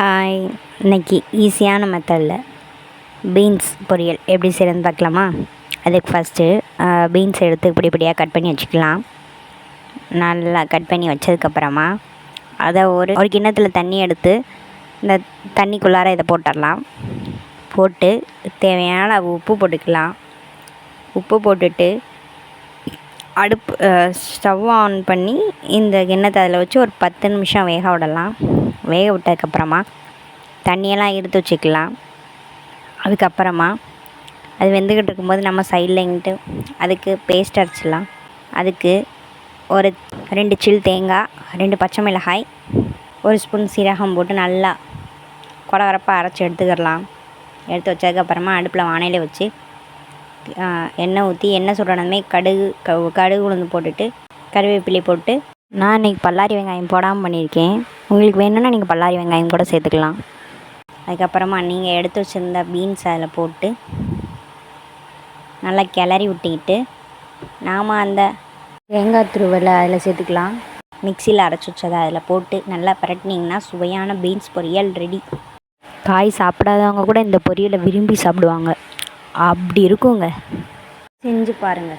Hi இன்னைக்கு ஈஸியான மெத்தடில் பீன்ஸ் பொரியல். எப்படி செய்யறதுன்னு பார்க்கலாமா? அதுக்கு ஃபஸ்ட்டு பீன்ஸ் எடுத்து இப்படி இப்படியாக கட் பண்ணி வச்சுக்கலாம். நல்லா கட் பண்ணி வச்சதுக்கப்புறமா அதை ஒரு ஒரு கிண்ணத்தில் தண்ணி எடுத்து இந்த தண்ணிக்குள்ளார இதை போட்டுடலாம். போட்டு தேவையான உப்பு போட்டுக்கலாம். உப்பு போட்டுட்டு அடுப்பு ஸ்டவ் ஆன் பண்ணி இந்த கிண்ணத்தை அதில் வச்சு ஒரு பத்து நிமிஷம் வேக விடலாம். வேக விட்டதுக்கப்புறமா தண்ணியெல்லாம் எடுத்து வச்சுக்கலாம். அதுக்கப்புறமா அது வெந்துக்கிட்டு இருக்கும்போது நம்ம சைடில் இங்கிட்டு அதுக்கு பேஸ்ட் அரைச்சிடலாம் அதுக்கு ஒரு ரெண்டு சில் தேங்காய் ரெண்டு பச்சை மிளகாய் ஒரு ஸ்பூன் சீரகம் போட்டு நல்லா கொரகொரப்பாக அரைச்சி எடுத்துக்கிடலாம். எடுத்து வச்சதுக்கப்புறமா அடுப்பில் வானையில் வச்சு எண்ணெய் ஊற்றி எண்ணெய் சுடணுமே கடுகு கடுகு உளுந்து போட்டுட்டு கருவேப்பிலை போட்டு நான் இன்றைக்கி பல்லாரி வெங்காயம் போடாமல் பண்ணியிருக்கேன். உங்களுக்கு வேணும்னா நீங்கள் பல்லாரி வெங்காயம் கூட சேர்த்துக்கலாம். அதுக்கப்புறமா நீங்கள் எடுத்து வச்சுருந்த பீன்ஸ் அதில் போட்டு நல்லா கிளறி விட்டுக்கிட்டு நாம் அந்த தேங்காய் துருவலை அதில் சேர்த்துக்கலாம். மிக்சியில் அரைச்சி வச்சதை அதில் போட்டு நல்லா பரட்டினீங்கன்னா சுவையான பீன்ஸ் பொரியல் ரெடி காய் சாப்பிடாதவங்க கூட இந்த பொரியலை விரும்பி சாப்பிடுவாங்க. அப்படி இருக்குங்க. செஞ்சு பாருங்கள்